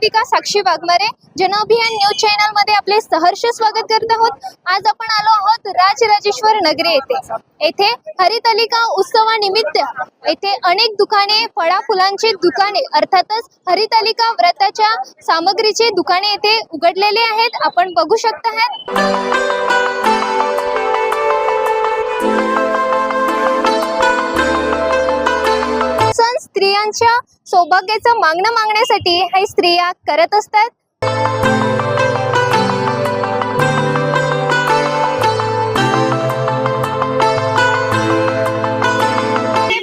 निवेदिका साक्षी Waghmare जनअभियान news चॅनलमध्ये आपले सहर्ष स्वागत करत आहोत. आज आपण आलो आहोत राजराजेश्वर नगरी येथे. येथे हरितालिका उत्सवानिमित्त येथे अनेक दुकाने फळा फुलांची दुकाने अर्थातच हरितालिका व्रताच्या सामग्रीचे दुकाने येथे उघडलेले आहेत. आपण बघू शकता आहात स्त्रियांच्या सौभाग्याचं मागणं मागण्यासाठी हे स्त्रिया करत असतात.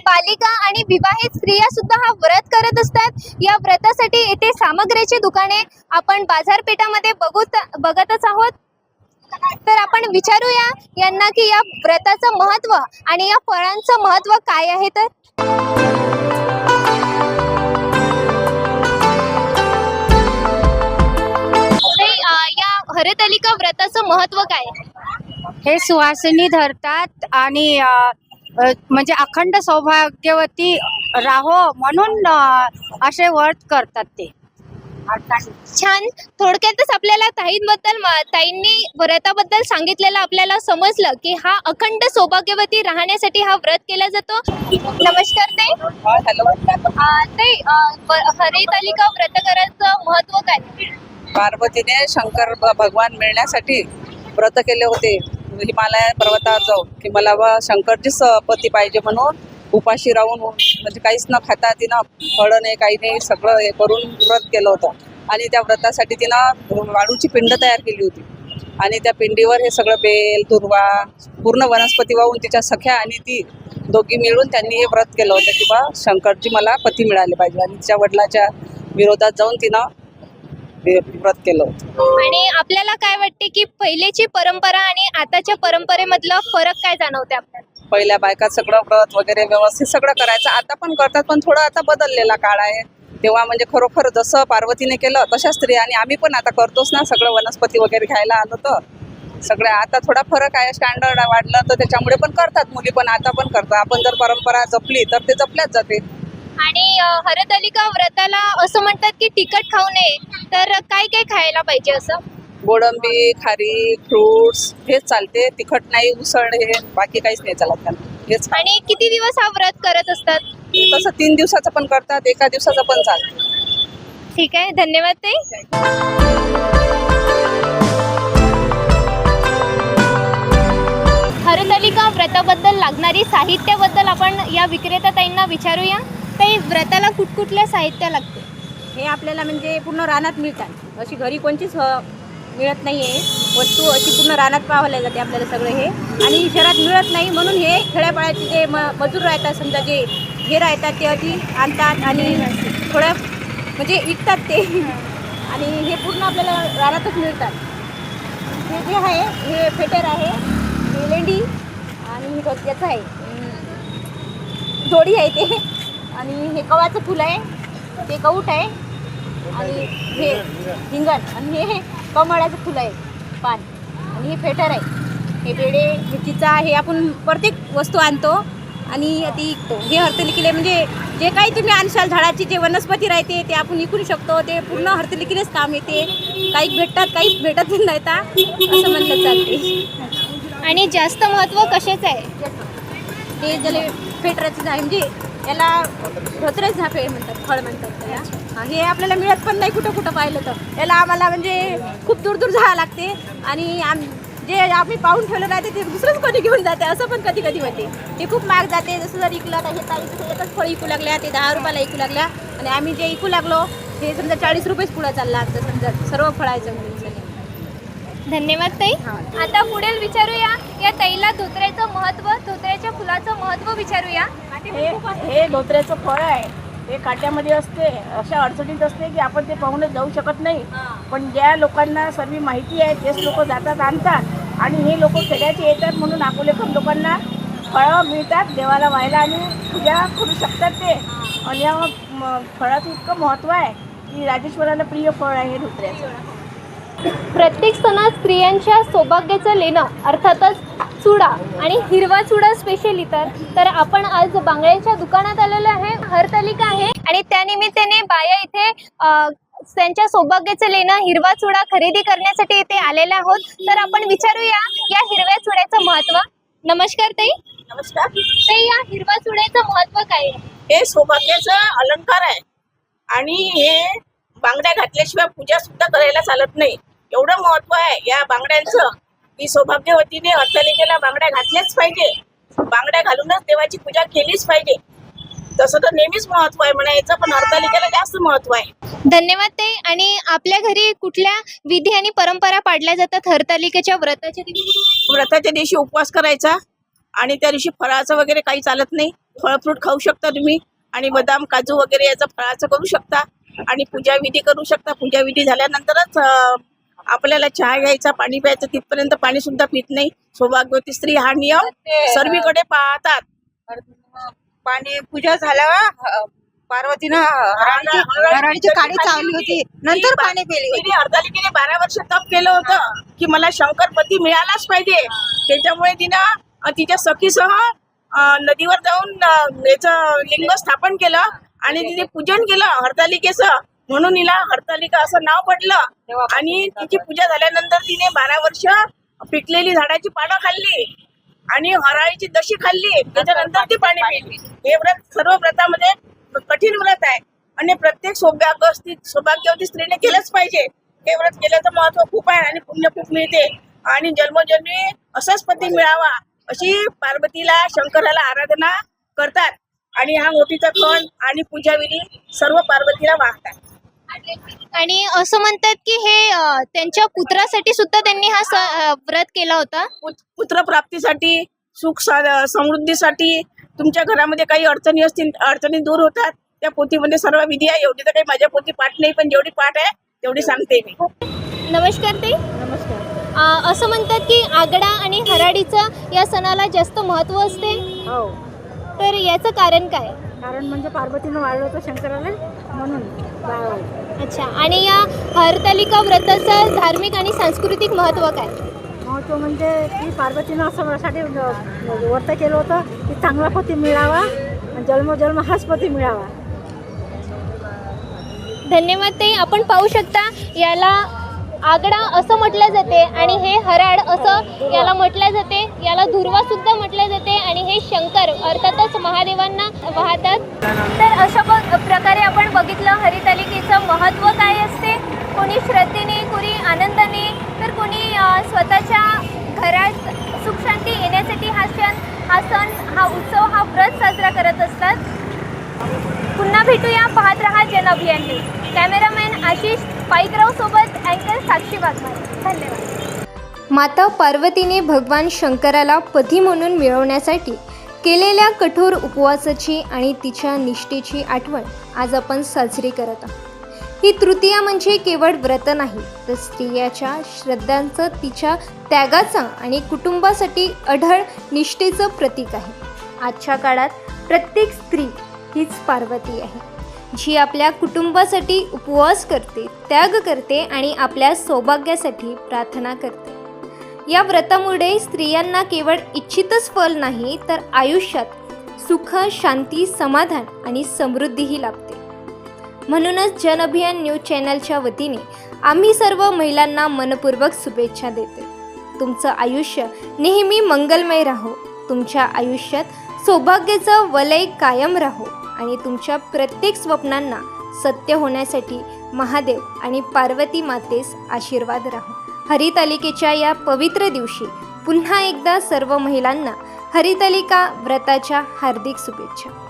बालिका आणि विवाहित स्त्रिया सुद्धा हा व्रत करत असतात. या व्रतासाठी येथे सामग्रीची दुकाने आपण बाजारपेठामध्ये बघू बघतच आहोत. तर आपण विचारूया यांना की या व्रताचं महत्त्व आणि या फळांचं महत्त्व काय आहे तर? व्रताचं महत्त्व काय हे सुहासिनी धरतात आणि म्हणजे अखंड सौभाग्यवती राहो म्हणून असे व्रत करतात ते. छान. थोडक्यातच आपल्याला ताईंबद्दल ताईंनी व्रताबद्दल सांगितलेलं आपल्याला समजलं की हा अखंड सौभाग्यवती राहण्यासाठी हा व्रत केला जातो. नमस्कार ताई. हॅलो. हरितालिका व्रत करायचं महत्त्व काय? पार्वतीने शंकर भगवान मिळण्यासाठी व्रत केले होते. हिमालय पर्वतावर जाऊन. की मला बा शंकरचीच पती पाहिजे म्हणून उपाशी राहून म्हणजे काहीच न खाता तिनं फळं नाही काही नाही सगळं हे करून व्रत केलं होतं. आणि त्या व्रतासाठी तिनं वाळूची पिंड तयार केली होती. आणि त्या पिंडीवर हे सगळं बेल दुर्वा पूर्ण वनस्पती वाहून तिच्या सख्या आणि ती दोघी मिळून त्यांनी हे व्रत केलं होतं की बा शंकरजी मला पती मिळाले पाहिजे. आणि तिच्या वडिलाच्या विरोधात जाऊन तिनं व्रत केलं होतं. आणि आपल्याला काय वाटते की पहिलेची परंपरा आणि आताच्या परंपरेमधलं फरक काय जाणवते आपल्याला? पहिल्या बायका सगळं व्रत वगैरे व्यवस्थित सगळं करायचं. आता पण करतात पण थोडं आता बदललेला काळ आहे. तेव्हा म्हणजे खरोखर जसं पार्वतीने केलं तशा स्त्रिया आणि आम्ही पण आता करतोच ना. सगळं वनस्पती वगैरे घ्यायला आलो तर. सगळ्या आता थोडा फरक आहे. स्टँडर्ड वाढलं तर त्याच्यामुळे पण करतात. मुली पण आता पण करतात. आपण जर परंपरा जपली तर ते जपल्याच जाते. आणि अं, हरतालिका व्रताला असं म्हणतात की तिखट खाऊ नये तर काय काय खायला पाहिजे असं? गोडंबी खारी फ्रुट्स हेच चालते. तिखट नाही उसळ हे बाकी काहीच नाही चालत त्यांना हेच आणि किती दिवस हा व्रत करत असतात? तसं तीन दिवसाचं पण करतात एका दिवसाचं पण चालतं. ठीक आहे धन्यवाद ताई. हरतालिका व्रताबद्दल लागणारी साहित्याबद्दल आपण या विक्रेता ताईंना विचारूया? काही व्रताला कुठकुठल्या साहित्य लागते. हे आपल्याला म्हणजे पूर्ण रानात मिळतात. अशी घरी कोणतीच मिळत नाही आहे वस्तू अशी पूर्ण रानात पाहायला जाते आपल्याला सगळं हे. आणि शहरात मिळत नाही म्हणून हे खेड्यापाड्याचे जे म मजूर राहतात समजा जे हे राहतात ते आधी आणतात आणि थोड्या म्हणजे विकतात ते. आणि हे पूर्ण आपल्याला रानातच मिळतात. हे जे आहे हे फेटर आहे हे लेंडी आणि याचं आहे. जोडी आहे ते. आणि हे कवाचं फुल आहे. ते कौट आहे. आणि हे हिंगण. आणि हे कमळाचं फुल आहे. पान. आणि हे फेटर आहे. हे बेडे हे चिचा हे आपण प्रत्येक वस्तू आणतो आणि ती हे हरतलिकीले म्हणजे जे काही तुम्ही आणशाल झाडाची जे वनस्पती राहते ते आपण विकू शकतो. ते पूर्ण हरतलिकीलेच काम येते. काही भेटतात काही भेटत नाही ता असं म्हणलं चालते. आणि जास्त महत्त्व कशाचं आहे? हे ज्याला फेटराचे आहे. म्हणजे याला धोत्रेच झापे म्हणतात फळ म्हणतात त्याला. हा, हे आपल्याला मिळत पण नाही कुठं कुठं पाहिलं तर. याला आम्हाला म्हणजे खूप दूर दूर जावं लागते. आणि आम जे आम्ही पाहून ठेवलं राहते ते दुसरंच कोणी घेऊन जाते असं पण कधी कधी होते. ते खूप महाग जाते. जसं जर इकलं तर हे ताई एकच फळ इकू लागल्या ते दहा रुपयाला इकू लागल्या. आणि आम्ही जे इकू लागलो ते समजा चाळीस रुपयेच पुढं चालला आमचं समजा सर्व फळायचं. धन्यवाद ताई. आता पुढील विचारूया या ताईला धोत्र्याचं महत्त्व धोत्र्याच्या फुलाचं महत्त्व विचारूया. हे हे धोत्र्याचं फळ आहे. हे काट्यामध्ये असते. अशा अडचणीत असते की आपण ते पाहूनच जाऊ शकत नाही. पण ज्या लोकांना सर्व माहिती आहे तेच लोक जातात आणतात. आणि हे लोक खेड्याचे येतात म्हणून अकोलेकर लोकांना फळं मिळतात देवाला व्हायला आणि पूजा करू शकतात ते. आणि या फळाचं इतकं महत्त्व आहे की राजेश्वराला प्रिय फळ आहे हे धोत्र्याचं. प्रत्येक सणात स्त्रियांच्या सौभाग्याचं लेणं अर्थातच चुडा आणि हिरवा चुडा स्पेशली तर. तर आपण आज बांगड्यांच्या दुकानात आलेलो आहे. हरतालिका आहे. आणि त्यानिमित्ताने बाया इथे त्यांच्या सौभाग्याचं लेणं हिरवा चुडा खरेदी करण्यासाठी इथे आलेले आहोत. तर आपण विचारूया या हिरव्या चुड्याचं महत्त्व. नमस्कार ताई. नमस्कार. ताई या हिरवा चुड्याचं महत्त्व काय आहे? हे सौभाग्याचा अलंकार आहे. आणि हे बांगड्या घातल्याशिवाय पूजा सुद्धा करायला चालत नाही. एवढं महत्त्व आहे या बांगड्यांचं. की सौभाग्यवतीने हरतालिकेला बांगड्या घातल्याच पाहिजे. बांगड्या घालूनच देवाची पूजा केलीच पाहिजे. तसं तर नेहमीच महत्त्व आहे म्हणा याचं पण हरतालिकेला जास्त महत्त्व आहे. धन्यवाद ताई. आणि आपल्या घरी कुठल्या विधी आणि परंपरा पाडल्या जातात? हरतालिकेच्या व्रताच्या दिवशी? व्रताच्या दिवशी उपवास करायचा आणि त्या दिवशी फळाचं वगैरे काही चालत नाही. फळ फ्रूट खाऊ शकता तुम्ही आणि बदाम काजू वगैरे याचं फळाचं करू शकता आणि पूजा विधी करू शकता. पूजा विधी झाल्यानंतरच आपल्याला चहा घ्यायचा पाणी प्यायचं तिथपर्यंत पाणी सुद्धा पित नाही. सौभाग्यवती स्त्री हा नियम सर्वीकडे पाहतात. पाणी पूजा झाल्यावर पार्वतीनं चावली होती. नंतर पाणी पिली हरतालिकेने बारा वर्ष तप केलं होतं की मला शंकरपती मिळालाच पाहिजे. त्याच्यामुळे तिनं तिच्या सखीसह नदीवर जाऊन याचं लिंग स्थापन केलं आणि तिने पूजन केलं हरतालिकेचं म्हणून हिला हरतालिका असं नाव पडलं आणि तिची पूजा झाल्यानंतर तिने बारा वर्ष पिकलेली झाडाची पानं खाल्ली. आणि हराळीची दशी खाल्ली. त्याच्यानंतर ती पाणी पिली. हे व्रत सर्व व्रतामध्ये कठीण व्रत आहे. आणि प्रत्येक सौभाग्य सौभाग्यवती स्त्रीने केलंच पाहिजे. हे व्रत केल्याचं महत्त्व खूप आहे आणि पुण्य खूप मिळते. आणि जन्मोजन्मी असाच पती मिळावा अशी पार्वतीला शंकराला आराधना करतात. आणि हा मोठीचा खण आणि पूजाविधी सर्व पार्वतीला वाहतात. आणि असं म्हणतात की हे अं, त्यांच्या पुत्रासाठी सुद्धा त्यांनी हा स- अं, व्रत केला होता. पुत- पुत्रप्राप्तीसाठी सुख सा- समृद्धीसाठी तुमच्या घरामध्ये काही अडचणी असतील अडचणी दूर होतात त्या पोथीमध्ये सर्व विधी आहे. एवढी तर काही माझ्या पोथी पाठ नाही पण जेवढी पाठ आहे तेवढी सांगते मी. नमस्कार ताई. नमस्कार. अं, असं म्हणतात की आगडा आणि हराडीचं या सणाला जास्त महत्त्व असते? हो. तर याचं कारण काय? कारण म्हणजे पार्वतीनं वाढलं होतं शंकराला म्हणून अच्छा आणि या हरतालिका व्रताचं धार्मिक आणि सांस्कृतिक महत्त्व काय? महत्त्व म्हणजे की पार्वतीनं असं साठी व्रत केलं होतं की चांगला पती मिळावा जन्मोजन्म हाच पती मिळावा. धन्यवाद ताई. आपण पाहू शकता याला आगडा असं म्हटलं जाते आणि हे हराड असं याला म्हटलं जाते याला धुर्वा सुद्धा म्हटलं जाते आणि हे शंकर अर्थातच महादेवांना वाहतात. तर अशा प- प्रकारे आपण बघितलं हरितालिकेचं महत्त्व काय असते? कोणी श्रद्धेने कोणी आनंदाने तर कोणी स्वतःच्या घरात सुखशांती येण्यासाठी हा सण हा सण हा उत्सव हा व्रत साजरा करत असतात. पुन्हा भेटूया पाहत रहा जन अभियान कॅमेरामॅन आशिष पाईकराव सोबत साक्षी वाघमारे धन्यवाद. माता पार्वतीने भगवान शंकराला पती म्हणून मिळवण्यासाठी केलेल्या कठोर उपवासाची आणि तिच्या निष्ठेची आठवण आज आपण साजरी करत आहोत. ही तृतीया म्हणजे केवळ व्रत नाही तर स्त्रियाच्या श्रद्धांचं तिच्या त्यागाचं आणि कुटुंबासाठी अढळ निष्ठेचं प्रतीक आहे. आजच्या काळात प्रत्येक स्त्री हीच पार्वती आहे जी आपल्या कुटुंबासाठी उपवास करते. त्याग करते आणि आपल्या सौभाग्यासाठी प्रार्थना करते. या व्रतामुळे स्त्रियांना केवळ इच्छितच फल नाही तर आयुष्यात सुख शांती समाधान आणि समृद्धीही लाभते. म्हणूनच जन अभियान न्यूज चॅनलच्या वतीने आम्ही सर्व महिलांना मनपूर्वक शुभेच्छा देते. तुमचं आयुष्य नेहमी मंगलमय राहो. तुमच्या आयुष्यात सौभाग्याचं वलय कायम राहो आणि तुमच्या प्रत्येक स्वप्नांना सत्य होण्यासाठी महादेव आणि पार्वती मातेस आशीर्वाद राहो. हरितालिकेच्या या पवित्र दिवशी पुन्हा एकदा सर्व महिलांना हरितालिका व्रताच्या हार्दिक शुभेच्छा.